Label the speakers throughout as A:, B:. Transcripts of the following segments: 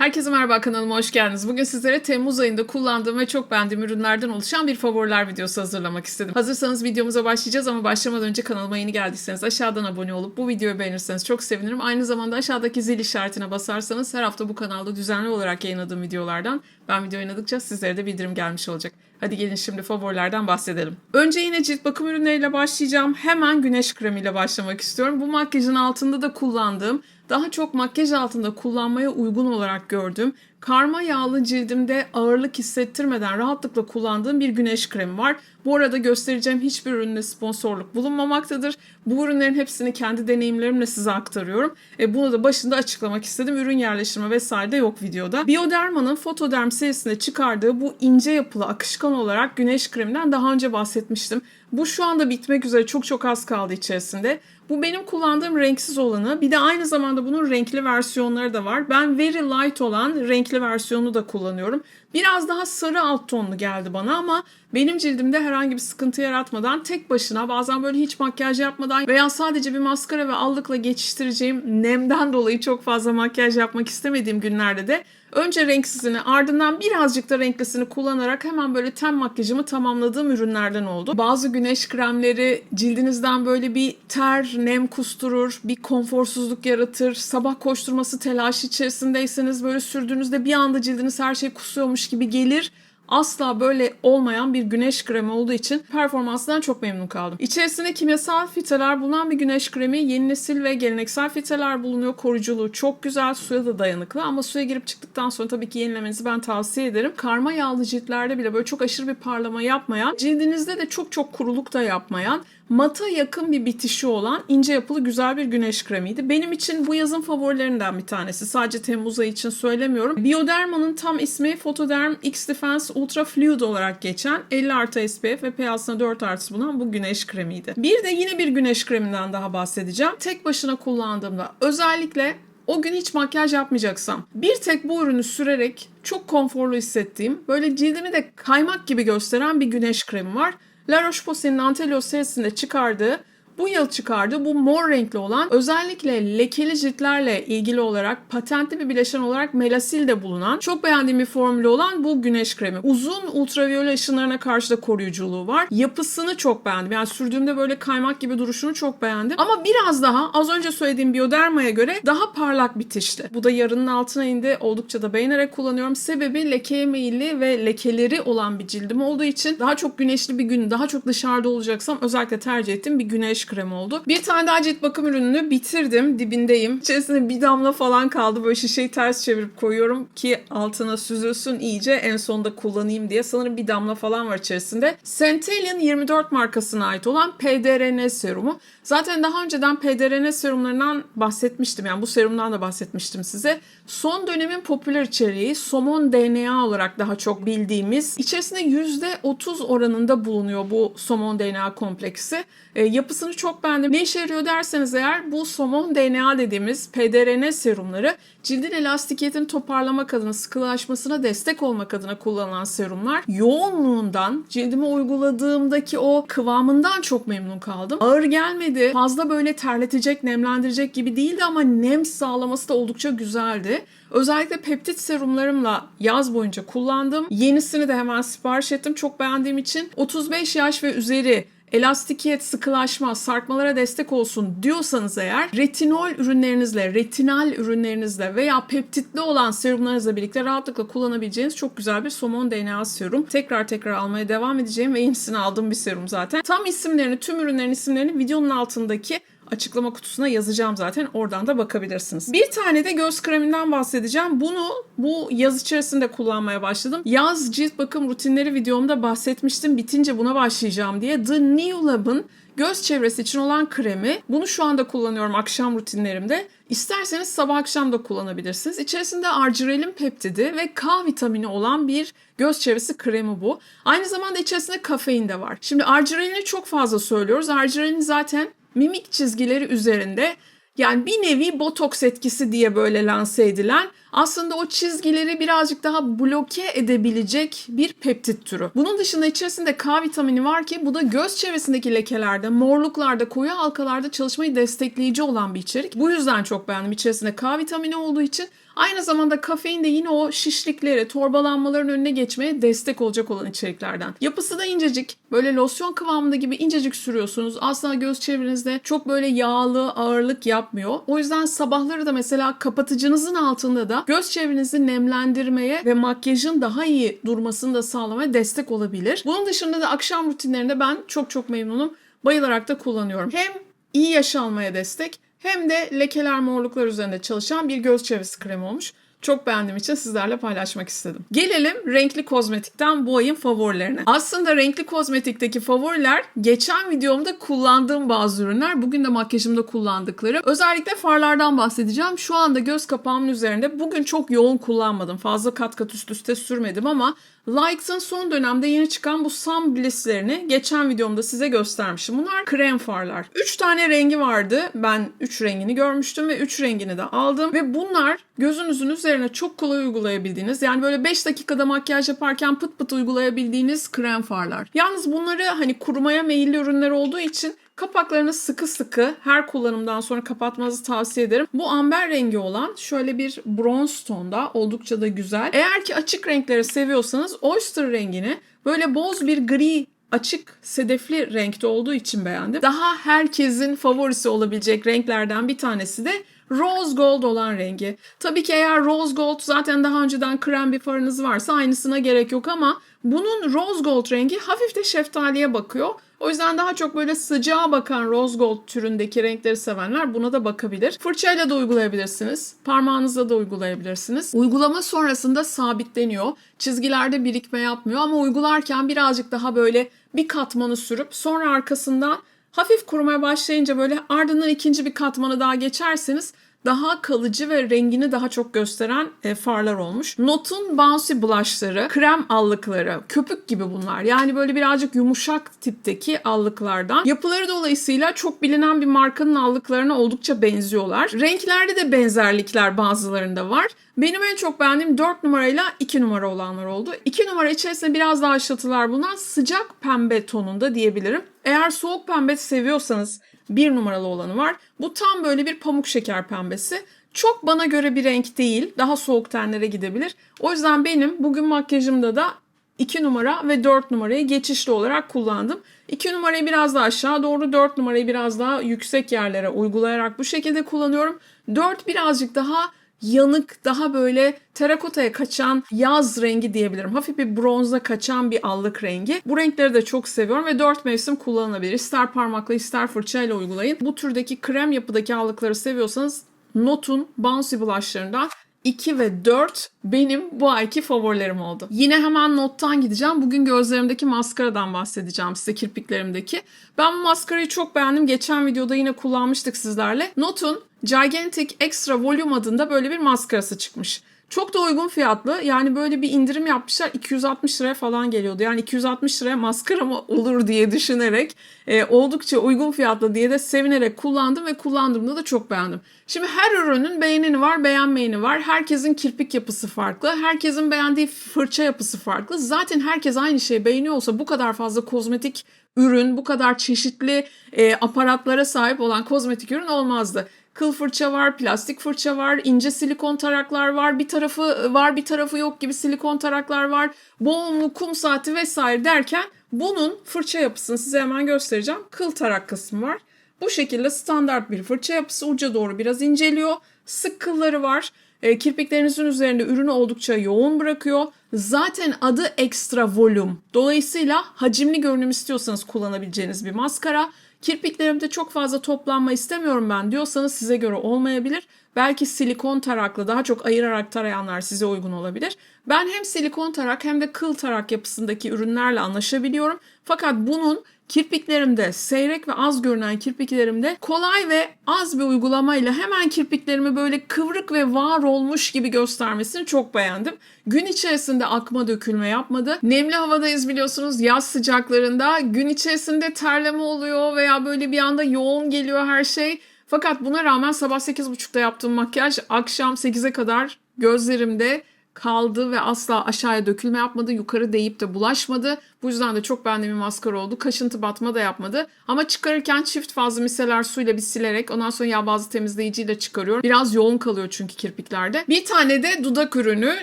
A: Herkese merhaba kanalıma hoş geldiniz. Bugün sizlere Temmuz ayında kullandığım ve çok beğendiğim ürünlerden oluşan bir favoriler videosu hazırlamak istedim. Hazırsanız videomuza başlayacağız ama başlamadan önce kanalıma yeni geldiyseniz aşağıdan abone olup bu videoyu beğenirseniz çok sevinirim. Aynı zamanda aşağıdaki zil işaretine basarsanız her hafta bu kanalda düzenli olarak yayınladığım videolardan ben video yayınladıkça sizlere de bildirim gelmiş olacak. Hadi gelin şimdi favorilerden bahsedelim. Önce yine cilt bakım ürünleriyle başlayacağım. Hemen güneş kremiyle başlamak istiyorum. Bu makyajın altında da kullandığım daha çok makyaj altında kullanmaya uygun olarak gördüğüm, karma yağlı cildimde ağırlık hissettirmeden rahatlıkla kullandığım bir güneş kremi var. Bu arada göstereceğim hiçbir ürünle sponsorluk bulunmamaktadır. Bu ürünlerin hepsini kendi deneyimlerimle size aktarıyorum. E, bunu da başında açıklamak istedim. Ürün yerleştirme vesaire de yok videoda. Bioderma'nın Photoderm serisinde çıkardığı bu ince yapılı akışkan olarak güneş kreminden daha önce bahsetmiştim. Bu şu anda bitmek üzere çok çok az kaldı içerisinde. Bu benim kullandığım renksiz olanı. Bir de aynı zamanda bunun renkli versiyonları da var. Ben Very Light olan renkli versiyonu da kullanıyorum. Biraz daha sarı alt tonlu geldi bana ama benim cildimde herhangi bir sıkıntı yaratmadan tek başına bazen böyle hiç makyaj yapmadan veya sadece bir maskara ve allıkla geçiştireceğim nemden dolayı çok fazla makyaj yapmak istemediğim günlerde de önce renksizini ardından birazcık da renklisini kullanarak hemen böyle ten makyajımı tamamladığım ürünlerden oldu. Bazı güneş kremleri cildinizden böyle bir ter, nem kusturur, bir konforsuzluk yaratır. Sabah koşturması telaş içerisindeyseniz böyle sürdüğünüzde bir anda cildiniz her şey kusuyormuş gibi gelir asla böyle olmayan bir güneş kremi olduğu için performansından çok memnun kaldım. İçerisinde kimyasal filtreler bulunan bir güneş kremi. Yeni nesil ve geleneksel filtreler bulunuyor. Koruyuculuğu çok güzel. Suya da dayanıklı ama suya girip çıktıktan sonra tabii ki yenilemenizi ben tavsiye ederim. Karma yağlı ciltlerde bile böyle çok aşırı bir parlama yapmayan, cildinizde de çok çok kuruluk da yapmayan mata yakın bir bitişi olan ince yapılı güzel bir güneş kremiydi. Benim için bu yazın favorilerinden bir tanesi. Sadece Temmuz ayı için söylemiyorum. Bioderma'nın tam ismi Photoderm X Defense Ultra Fluid olarak geçen 50 artı SPF ve pH'sına 4 artı bulunan bu güneş kremiydi. Bir de yine bir güneş kreminden daha bahsedeceğim. Tek başına kullandığımda özellikle o gün hiç makyaj yapmayacaksam bir tek bu ürünü sürerek çok konforlu hissettiğim böyle cildimi de kaymak gibi gösteren bir güneş kremi var. La Roche-Posay'nin Antelios serisinde çıkardığı bu yıl çıkardığı bu mor renkli olan özellikle lekeli ciltlerle ilgili olarak patentli bir bileşen olarak melasilde bulunan çok beğendiğim bir formülü olan bu güneş kremi. Uzun ultraviyole ışınlarına karşı da koruyuculuğu var. Yapısını çok beğendim. Yani sürdüğümde böyle kaymak gibi duruşunu çok beğendim. Ama biraz daha az önce söylediğim Bioderma'ya göre daha parlak bitişli. Bu da yarının altına indi. Oldukça da beğenerek kullanıyorum. Sebebi lekeye meyilli ve lekeleri olan bir cildim olduğu için daha çok güneşli bir gün, daha çok dışarıda olacaksam özellikle tercih ettiğim bir güneş kremi oldu. Bir tane daha cilt bakım ürününü bitirdim. Dibindeyim. İçerisinde bir damla falan kaldı. Böyle şişeyi ters çevirip koyuyorum ki altına süzülsün iyice en sonunda kullanayım diye. Sanırım bir damla falan var içerisinde. Centellian 24 markasına ait olan PDRN serumu. Zaten daha önceden PDRN serumlarından bahsetmiştim. Yani bu serumdan da bahsetmiştim size. Son dönemin popüler içeriği somon DNA olarak daha çok bildiğimiz. İçerisinde %30 oranında bulunuyor bu somon DNA kompleksi. E, yapısını çok beğendim. Ne işe yarıyor derseniz eğer bu somon DNA dediğimiz PDRN serumları cildin elastikiyetini toparlamak adına, sıkılaşmasına destek olmak adına kullanılan serumlar. Yoğunluğundan, cildime uyguladığımdaki o kıvamından çok memnun kaldım. Ağır gelmedi. Fazla böyle terletecek, nemlendirecek gibi değildi ama nem sağlaması da oldukça güzeldi. Özellikle peptit serumlarımla yaz boyunca kullandım. Yenisini de hemen sipariş ettim. Çok beğendiğim için 35 yaş ve üzeri elastikiyet, sıkılaşma, sarkmalara destek olsun diyorsanız eğer retinol ürünlerinizle, retinal ürünlerinizle veya peptitli olan serumlarınızla birlikte rahatlıkla kullanabileceğiniz çok güzel bir somon DNA serum. Tekrar tekrar almaya devam edeceğim ve yenisini aldığım bir serum zaten. Tam isimlerini, tüm ürünlerin isimlerini videonun altındaki açıklama kutusuna yazacağım zaten. Oradan da bakabilirsiniz. Bir tane de göz kreminden bahsedeceğim. Bunu bu yaz içerisinde kullanmaya başladım. Yaz cilt bakım rutinleri videomda bahsetmiştim. Bitince buna başlayacağım diye. The New Lab'ın göz çevresi için olan kremi. Bunu şu anda kullanıyorum akşam rutinlerimde. İsterseniz sabah akşam da kullanabilirsiniz. İçerisinde arginelin peptidi ve K vitamini olan bir göz çevresi kremi bu. Aynı zamanda içerisinde kafein de var. Şimdi arginelini çok fazla söylüyoruz. Arginelin zaten mimik çizgileri üzerinde Yani bir nevi botoks etkisi diye böyle lanse edilen aslında o çizgileri birazcık daha bloke edebilecek bir peptit türü. Bunun dışında içerisinde K vitamini var ki bu da göz çevresindeki lekelerde, morluklarda, koyu halkalarda çalışmayı destekleyici olan bir içerik. Bu yüzden çok beğendim. İçerisinde K vitamini olduğu için Aynı zamanda kafein de yine o şişlikleri, torbalanmaların önüne geçmeye destek olacak olan içeriklerden. Yapısı da incecik. Böyle losyon kıvamında gibi incecik sürüyorsunuz. Asla göz çevrenizde çok böyle yağlı, ağırlık yapmıyor. O yüzden sabahları da mesela kapatıcınızın altında da göz çevrenizi nemlendirmeye ve makyajın daha iyi durmasını da sağlamaya destek olabilir. Bunun dışında da akşam rutinlerinde ben çok çok memnunum. Bayılarak da kullanıyorum. Hem iyi yaş almaya destek hem de lekeler morluklar üzerinde çalışan bir göz çevresi kremi olmuş. Çok beğendiğim için sizlerle paylaşmak istedim. Gelelim renkli kozmetikten bu ayın favorilerine. Aslında renkli kozmetikteki favoriler geçen videomda kullandığım bazı ürünler. Bugün de makyajımda kullandıkları. Özellikle farlardan bahsedeceğim. Şu anda göz kapağımın üzerinde bugün çok yoğun kullanmadım. Fazla kat kat üst üste sürmedim ama Likes'ın son dönemde yeni çıkan bu Sun Bliss'lerini geçen videomda size göstermişim. Bunlar krem farlar. 3 tane rengi vardı. Ben 3 rengini görmüştüm ve 3 rengini de aldım. Ve bunlar gözünüzün üzerine çok kolay uygulayabildiğiniz yani böyle 5 dakikada makyaj yaparken pıt pıt uygulayabildiğiniz krem farlar. Yalnız bunları hani kurumaya meyilli ürünler olduğu için Kapaklarını sıkı sıkı her kullanımdan sonra kapatmanızı tavsiye ederim. Bu amber rengi olan şöyle bir bronz tonda oldukça da güzel. Eğer ki açık renkleri seviyorsanız oyster rengini böyle boz bir gri açık sedefli renkte olduğu için beğendim. Daha herkesin favorisi olabilecek renklerden bir tanesi de Rose Gold olan rengi. Tabii ki eğer Rose Gold zaten daha önceden krem bir farınız varsa aynısına gerek yok ama bunun Rose Gold rengi hafif de şeftaliye bakıyor. O yüzden daha çok böyle sıcağa bakan rose gold türündeki renkleri sevenler buna da bakabilir. Fırçayla da uygulayabilirsiniz. Parmağınızla da uygulayabilirsiniz. Uygulama sonrasında sabitleniyor. Çizgilerde birikme yapmıyor ama uygularken birazcık daha böyle bir katmanı sürüp sonra arkasından hafif kurumaya başlayınca böyle ardından ikinci bir katmanı daha geçerseniz daha kalıcı ve rengini daha çok gösteren e, farlar olmuş. Not'un bouncy blushları, krem allıkları, köpük gibi bunlar. Yani böyle birazcık yumuşak tipteki allıklardan. Yapıları dolayısıyla çok bilinen bir markanın allıklarına oldukça benziyorlar. Renklerde de benzerlikler bazılarında var. Benim en çok beğendiğim 4 numarayla 2 numara olanlar oldu. 2 numara içerisinde biraz daha aşatılar bulunan sıcak pembe tonunda diyebilirim. Eğer soğuk pembe seviyorsanız bir numaralı olanı var. Bu tam böyle bir pamuk şeker pembesi. Çok bana göre bir renk değil. Daha soğuk tenlere gidebilir. O yüzden benim bugün makyajımda da 2 numara ve 4 numarayı geçişli olarak kullandım. 2 numarayı biraz daha aşağı doğru, 4 numarayı biraz daha yüksek yerlere uygulayarak bu şekilde kullanıyorum. 4 birazcık daha yanık, daha böyle terakotaya kaçan yaz rengi diyebilirim. Hafif bir bronza kaçan bir allık rengi. Bu renkleri de çok seviyorum ve 4 mevsim kullanılabilir. İster parmakla ister fırçayla uygulayın. Bu türdeki krem yapıdaki allıkları seviyorsanız Not'un Bouncy Blush'larından 2 ve 4 benim bu ayki favorilerim oldu. Yine hemen nottan gideceğim. Bugün gözlerimdeki maskaradan bahsedeceğim size kirpiklerimdeki. Ben bu maskarayı çok beğendim. Geçen videoda yine kullanmıştık sizlerle. Not'un Gigantic Extra Volume adında böyle bir maskarası çıkmış. Çok da uygun fiyatlı. Yani böyle bir indirim yapmışlar. 260 liraya falan geliyordu. Yani 260 liraya maskara mı olur diye düşünerek e, oldukça uygun fiyatlı diye de sevinerek kullandım ve kullandığımda da çok beğendim. Şimdi her ürünün beğenini var, beğenmeyeni var. Herkesin kirpik yapısı farklı. Herkesin beğendiği fırça yapısı farklı. Zaten herkes aynı şeyi beğeniyor olsa bu kadar fazla kozmetik ürün, bu kadar çeşitli e, aparatlara sahip olan kozmetik ürün olmazdı kıl fırça var, plastik fırça var, ince silikon taraklar var, bir tarafı var bir tarafı yok gibi silikon taraklar var, boğumlu kum saati vesaire derken bunun fırça yapısını size hemen göstereceğim. Kıl tarak kısmı var. Bu şekilde standart bir fırça yapısı uca doğru biraz inceliyor. Sık kılları var. E, kirpiklerinizin üzerinde ürünü oldukça yoğun bırakıyor. Zaten adı extra volume. Dolayısıyla hacimli görünüm istiyorsanız kullanabileceğiniz bir maskara. Kirpiklerimde çok fazla toplanma istemiyorum ben diyorsanız size göre olmayabilir. Belki silikon taraklı daha çok ayırarak tarayanlar size uygun olabilir. Ben hem silikon tarak hem de kıl tarak yapısındaki ürünlerle anlaşabiliyorum. Fakat bunun kirpiklerimde seyrek ve az görünen kirpiklerimde kolay ve az bir uygulamayla hemen kirpiklerimi böyle kıvrık ve var olmuş gibi göstermesini çok beğendim. Gün içerisinde akma dökülme yapmadı. Nemli havadayız biliyorsunuz yaz sıcaklarında. Gün içerisinde terleme oluyor veya böyle bir anda yoğun geliyor her şey. Fakat buna rağmen sabah 8.30'da yaptığım makyaj akşam 8'e kadar gözlerimde kaldı ve asla aşağıya dökülme yapmadı. Yukarı değip de bulaşmadı. Bu yüzden de çok beğendiğim bir maskara oldu. Kaşıntı batma da yapmadı. Ama çıkarırken çift fazla miseler suyla bir silerek ondan sonra yağ bazlı temizleyiciyle çıkarıyorum. Biraz yoğun kalıyor çünkü kirpiklerde. Bir tane de dudak ürünü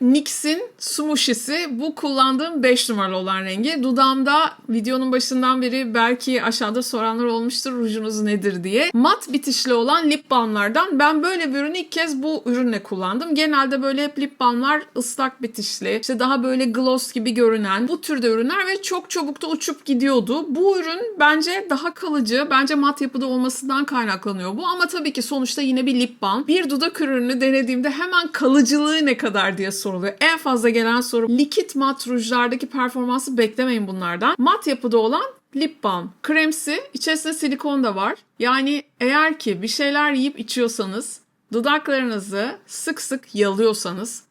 A: NYX'in Smooshies'i. Bu kullandığım 5 numaralı olan rengi. Dudağımda videonun başından beri belki aşağıda soranlar olmuştur rujunuz nedir diye. Mat bitişli olan lip balmlardan. Ben böyle bir ürünü ilk kez bu ürünle kullandım. Genelde böyle hep lip balmlar ıslak bitişli, işte daha böyle gloss gibi görünen bu türde ürünler ve çok çabuk da uçup gidiyordu. Bu ürün bence daha kalıcı, bence mat yapıda olmasından kaynaklanıyor bu. Ama tabii ki sonuçta yine bir lip balm. Bir dudak ürününü denediğimde hemen kalıcılığı ne kadar diye soruluyor. En fazla gelen soru likit mat rujlardaki performansı beklemeyin bunlardan. Mat yapıda olan lip balm. Kremsi, içerisinde silikon da var. Yani eğer ki bir şeyler yiyip içiyorsanız, dudaklarınızı sık sık yalıyorsanız,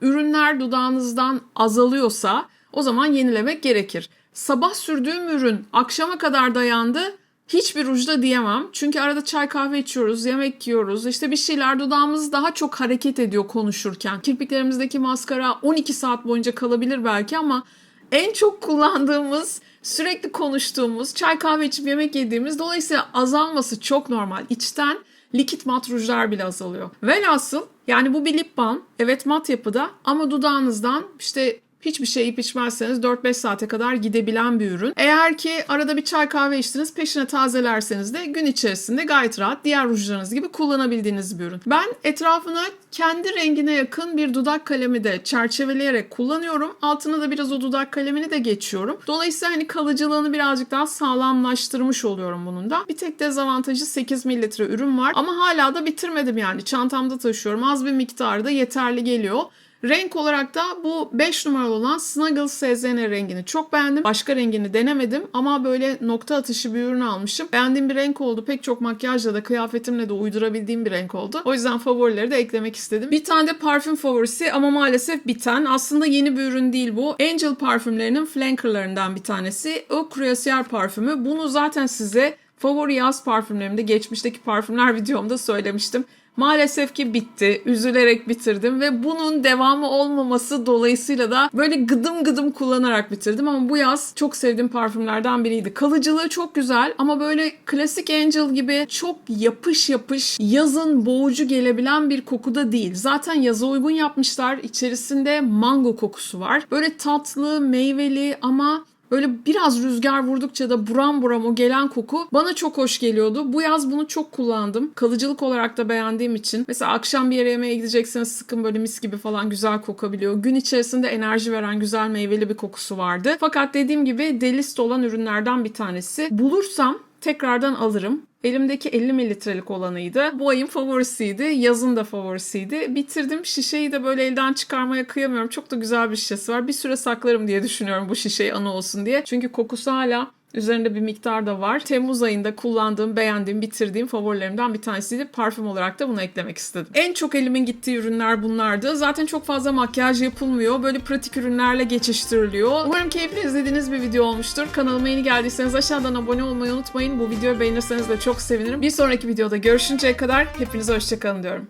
A: ürünler dudağınızdan azalıyorsa o zaman yenilemek gerekir. Sabah sürdüğüm ürün akşama kadar dayandı. Hiçbir rujda diyemem. Çünkü arada çay kahve içiyoruz, yemek yiyoruz. İşte bir şeyler dudağımız daha çok hareket ediyor konuşurken. Kirpiklerimizdeki maskara 12 saat boyunca kalabilir belki ama en çok kullandığımız, sürekli konuştuğumuz, çay kahve içip yemek yediğimiz dolayısıyla azalması çok normal. İçten likit mat rujlar bile azalıyor. Velhasıl yani bu bir lip balm. Evet mat yapıda ama dudağınızdan işte hiçbir şey yiyip içmezseniz 4-5 saate kadar gidebilen bir ürün. Eğer ki arada bir çay kahve içtiniz peşine tazelerseniz de gün içerisinde gayet rahat diğer rujlarınız gibi kullanabildiğiniz bir ürün. Ben etrafına kendi rengine yakın bir dudak kalemi de çerçeveleyerek kullanıyorum. Altına da biraz o dudak kalemini de geçiyorum. Dolayısıyla hani kalıcılığını birazcık daha sağlamlaştırmış oluyorum bunun da. Bir tek dezavantajı 8 mililitre ürün var ama hala da bitirmedim yani. Çantamda taşıyorum. Az bir miktarda yeterli geliyor. Renk olarak da bu 5 numaralı olan Snuggle SZN rengini çok beğendim. Başka rengini denemedim ama böyle nokta atışı bir ürün almışım. Beğendiğim bir renk oldu. Pek çok makyajla da kıyafetimle de uydurabildiğim bir renk oldu. O yüzden favorileri de eklemek istedim. Bir tane de parfüm favorisi ama maalesef biten. Aslında yeni bir ürün değil bu. Angel parfümlerinin flankerlarından bir tanesi. Eau Croisière parfümü. Bunu zaten size favori yaz parfümlerimde geçmişteki parfümler videomda söylemiştim. Maalesef ki bitti. Üzülerek bitirdim ve bunun devamı olmaması dolayısıyla da böyle gıdım gıdım kullanarak bitirdim ama bu yaz çok sevdiğim parfümlerden biriydi. Kalıcılığı çok güzel ama böyle klasik Angel gibi çok yapış yapış yazın boğucu gelebilen bir kokuda değil. Zaten yaza uygun yapmışlar. İçerisinde mango kokusu var. Böyle tatlı, meyveli ama Böyle biraz rüzgar vurdukça da buram buram o gelen koku bana çok hoş geliyordu. Bu yaz bunu çok kullandım. Kalıcılık olarak da beğendiğim için. Mesela akşam bir yere yemeğe gidecekseniz sıkın böyle mis gibi falan güzel kokabiliyor. Gün içerisinde enerji veren güzel meyveli bir kokusu vardı. Fakat dediğim gibi delist olan ürünlerden bir tanesi. Bulursam tekrardan alırım. Elimdeki 50 mililitrelik olanıydı. Bu ayın favorisiydi. Yazın da favorisiydi. Bitirdim. Şişeyi de böyle elden çıkarmaya kıyamıyorum. Çok da güzel bir şişesi var. Bir süre saklarım diye düşünüyorum bu şişeyi anı olsun diye. Çünkü kokusu hala Üzerinde bir miktar da var. Temmuz ayında kullandığım, beğendiğim, bitirdiğim favorilerimden bir tanesiydi. Parfüm olarak da bunu eklemek istedim. En çok elimin gittiği ürünler bunlardı. Zaten çok fazla makyaj yapılmıyor. Böyle pratik ürünlerle geçiştiriliyor. Umarım keyifli izlediğiniz bir video olmuştur. Kanalıma yeni geldiyseniz aşağıdan abone olmayı unutmayın. Bu videoyu beğenirseniz de çok sevinirim. Bir sonraki videoda görüşünceye kadar hepinize hoşçakalın diyorum.